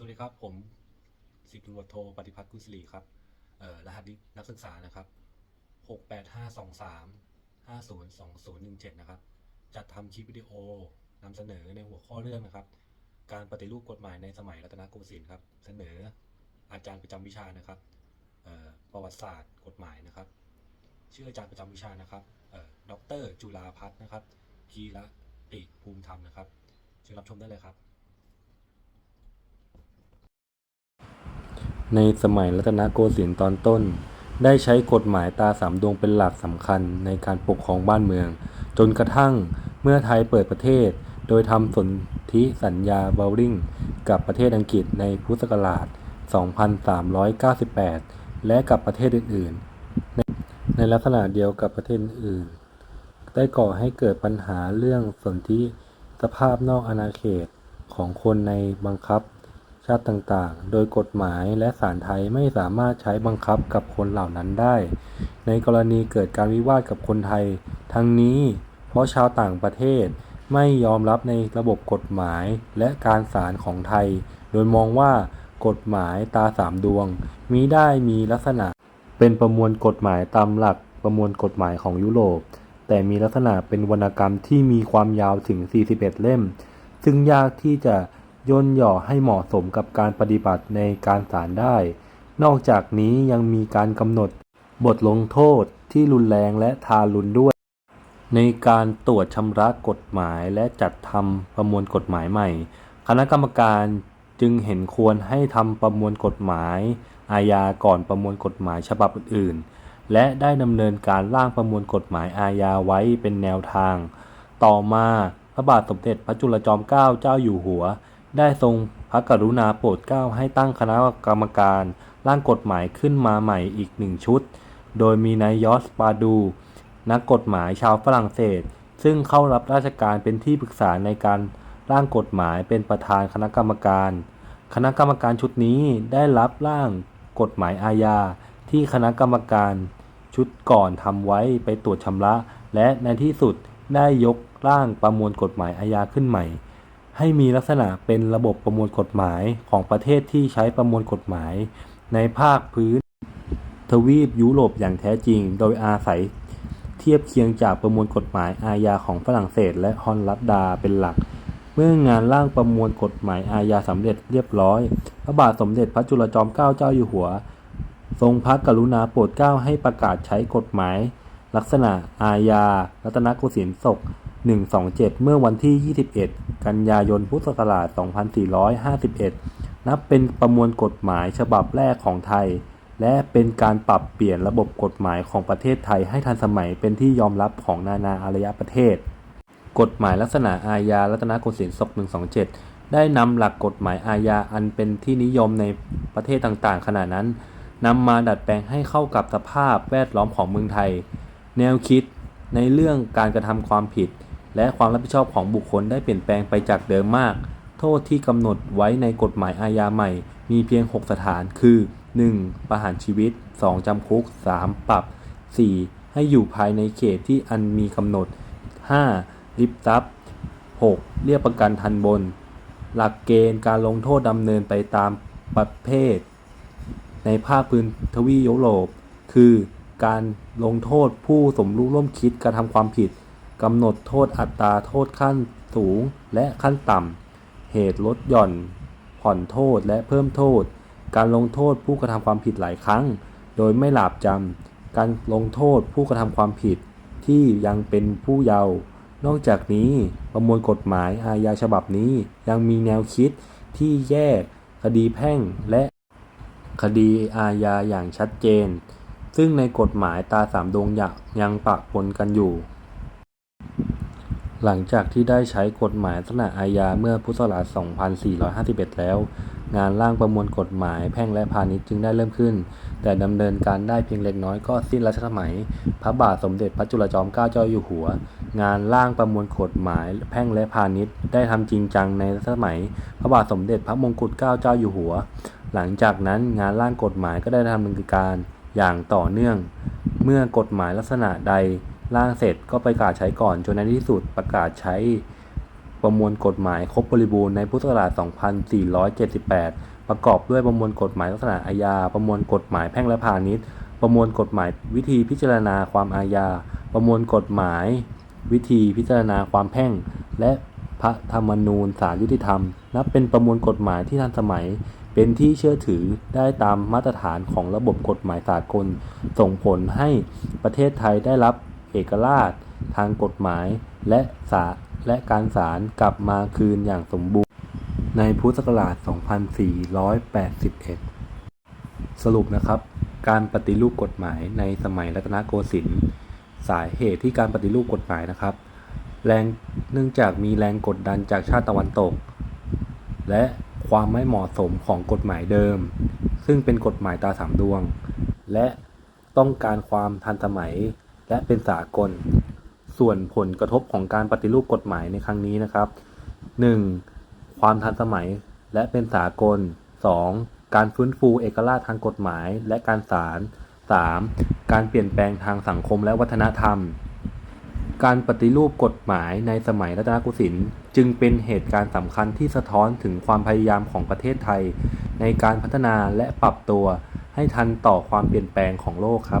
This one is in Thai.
สวัสดีครับ ผมสิบตำรวจโทปฏิพัฒน์กุศลีครับรหัสนักศึกษานะครับหกแปดห้าสองสามห้าศูนย์สองศูนย์หนึ่งเจ็ดนะครับ จัดทำคลิปวิดีโอนำเสนอในหัวข้อเรื่องนะครับ การปฏิรูปกฎหมายในสมัยรัตนโกสินทร์ครับ เสนออาจารย์ประจำวิชานะครับประวัติศาสตร์กฎหมายนะครับ ชื่ออาจารย์ประจำวิชานะครับเอ่อดรจุฬาพัฒน์นะครับ กีระติภูมิธรรมนะครับเชิญรับชมได้เลยครับ ในสมัยรัตนโกสินทร์ตอนต้น ได้ใช้กฎหมายตาสามดวงเป็นหลักสำคัญในการปกครองบ้านเมือง จนกระทั่งเมื่อไทยเปิดประเทศ โดยทำสนธิสัญญาเบลลิงกับประเทศอังกฤษในพุทธศักราช 2398 และกับประเทศอื่นๆ ในในลักษณะเดียวกับประเทศอื่น ได้ก่อให้เกิดปัญหาเรื่องสนธิสภาพนอกอาณาเขตของคนในบังคับ ชาติต่างๆ โดยกฎหมายและศาลไทยไม่สามารถใช้บังคับกับคนเหล่านั้นได้ ในกรณีเกิดการวิวาทกับคนไทย ทั้งนี้ เพราะชาวต่างประเทศไม่ยอมรับในระบบกฎหมายและการศาลของไทย โดยมองว่ากฎหมายตาสามดวงมิได้มีลักษณะ เป็นประมวลกฎหมายตามหลักประมวลกฎหมายของยุโรป แต่มีลักษณะเป็นวรรณกรรมที่มีความยาวถึง 41 เล่ม ซึ่งยากที่จะ ย่นหย่อให้เหมาะสมกับการปฏิบัติในการศาลได้ นอกจากนี้ยังมีการกำหนดบทลงโทษที่รุนแรงและทารุณด้วย ในการตรวจชำระกฎหมายและจัดทำประมวลกฎหมายใหม่ คณะกรรมการจึงเห็นควรให้ทำประมวลกฎหมาย อาญาก่อนประมวลกฎหมายฉบับอื่นๆ และได้ดำเนินการร่างประมวลกฎหมายอาญาไว้เป็นแนวทาง ต่อมาพระบาทสมเด็จพระจุลจอมเกล้าเจ้าอยู่หัว ได้ทรงพระกรุณาโปรดเกล้าให้ตั้งคณะกรรมการร่างกฎหมายขึ้นมาใหม่อีกหนึ่งชุด โดยมีนายยอสปาดู นักกฎหมายชาวฝรั่งเศส ซึ่งเข้ารับราชการเป็นที่ปรึกษาในการร่างกฎหมายเป็นประธานคณะกรรมการ คณะกรรมการชุดนี้ได้รับร่างกฎหมายอาญาที่คณะกรรมการชุดก่อนทำไว้ไปตรวจชำระ และในที่สุดได้ยกร่างประมวลกฎหมายอาญาขึ้นใหม่ ให้มีลักษณะเป็นระบบประมวลกฎหมายของประเทศที่ใช้ประมวลกฎหมาย ในภาคพื้น ทวีปยุโรปอย่างแท้จริง โดยอาศัยเทียบเคียงจากประมวลกฎหมายอาญาของฝรั่งเศส และฮอลลันดาเป็นหลัก เมื่องานร่างประมวลกฎหมายอาญาสำเร็จเรียบร้อย พระบาทสมเด็จพระจุลจอมเกล้าเจ้าอยู่หัว ทรงพระกรุณาโปรดเกล้าให้ประกาศใช้กฎหมาย ลักษณะอาญารัตนโกสินทร์ศก 127 เมื่อวันที่ 21 กันยายน พุทธศักราช 2451 นับเป็นประมวลกฎหมายฉบับแรกของไทย และเป็นการปรับเปลี่ยนระบบกฎหมายของประเทศไทยให้ทันสมัยเป็นที่ยอมรับของนานาอารยประเทศ กฎหมายลักษณะอาญารัตนโกสินทร์ศก127 ได้นำหลักกฎหมายอาญาอันเป็นที่นิยมในประเทศต่างๆ ขณะนั้นนำมาดัดแปลงให้เข้ากับสภาพแวดล้อมของเมืองไทย แนวคิดในเรื่องการกระทำความผิด และความรับผิดชอบของบุคคลได้เปลี่ยนแปลงไปจากเดิมมาก โทษที่กำหนดไว้ในกฎหมายอาญาใหม่ มีเพียง 6 สถานคือ 1. ประหารชีวิต 2. จำคุก 3. ปรับ 4. ให้อยู่ภายในเขตที่อันมีกำหนด 5. ริบทรัพย์ 6. เรียกประกันทันบน หลักเกณฑ์การลงโทษดำเนินไปตามประเภท ในภาคพื้นทวียุโรป คือ การลงโทษผู้สมรู้ร่วมคิดกระทำความผิด กำหนดโทษอัตราโทษขั้นสูงและขั้นต่ำ เหตุลดหย่อน ผ่อนโทษและเพิ่มโทษ การลงโทษผู้กระทำความผิดหลายครั้ง โดยไม่หลาบจำ การลงโทษผู้กระทำความผิดที่ยังเป็นผู้เยาว์ นอกจากนี้ประมวลกฎหมายอาญาฉบับนี้ยังมีแนวคิดที่แยกคดีแพ่งและคดีอาญาอย่างชัดเจน ซึ่งในกฎหมายตาสามดวงยังยังปะปนกันอยู่ หลังจากที่ได้ใช้กฎหมายลักษณะอาญาเมื่อพุทธศักราช 2451 แล้ว งานร่างประมวลกฎหมายแพ่งและพาณิชย์จึงได้เริ่มขึ้น แต่ดำเนินการได้เพียงเล็กน้อยก็สิ้นรัชสมัย พระบาทสมเด็จพระจุลจอมเกล้าเจ้าอยู่หัว งานร่างประมวลกฎหมายแพ่งและพาณิชย์ได้ทำจริงจังในรัชสมัย พระบาทสมเด็จพระมงกุฎเกล้าเจ้าอยู่หัว หลังจากนั้นงานร่างกฎหมายก็ได้ดำเนินการอย่างต่อเนื่อง เมื่อกฎหมายลักษณะใด ร่างเสร็จก็ประกาศใช้ก่อนจนในที่สุดประกาศใช้ประมวลกฎหมายครบบริบูรณ์ในพุทธศักราช 2478 ประกอบด้วยประมวลกฎหมายลักษณะอาญา ประมวลกฎหมายแพ่งและพาณิชย์ ประมวลกฎหมายวิธีพิจารณาความอาญา ประมวลกฎหมาย วิธีพิจารณาความแพ่ง และพระธรรมนูญศาลยุติธรรม นับเป็นประมวลกฎหมายที่ทันสมัย เป็นที่เชื่อถือได้ตามมาตรฐานของระบบกฎหมายสากล ส่งผลให้ประเทศไทยได้รับ เอกราช ทางกฎหมายและศาและการศาลกลับมาคืนอย่างสมบูรณ์ ในพุทธศักราช 2481 สรุปนะครับ การปฏิรูปกฎหมายในสมัยรัตนโกสินทร์สาเหตุที่การปฏิรูปกฎหมายนะครับ แรงเนื่องจากมีแรงกดดันจากชาติตะวันตก และความไม่เหมาะสมของกฎหมายเดิม ซึ่งเป็นกฎหมายตาสามดวง และต้องการความทันสมัย และเป็นสากล ส่วนผลกระทบของการปฏิรูปกฎหมายในครั้งนี้นะครับ 1. ความทันสมัยและเป็นสากล 2. การฟื้นฟูเอกราชทางกฎหมายและการศาล 3. การเปลี่ยนแปลงทางสังคมและวัฒนธรรม การปฏิรูปกฎหมายในสมัยรัตนโกสินทร์จึงเป็นเหตุการณ์สำคัญที่สะท้อนถึงความพยายามของประเทศไทย ในการพัฒนาและปรับตัวให้ทันต่อความเปลี่ยนแปลงของโลกครับ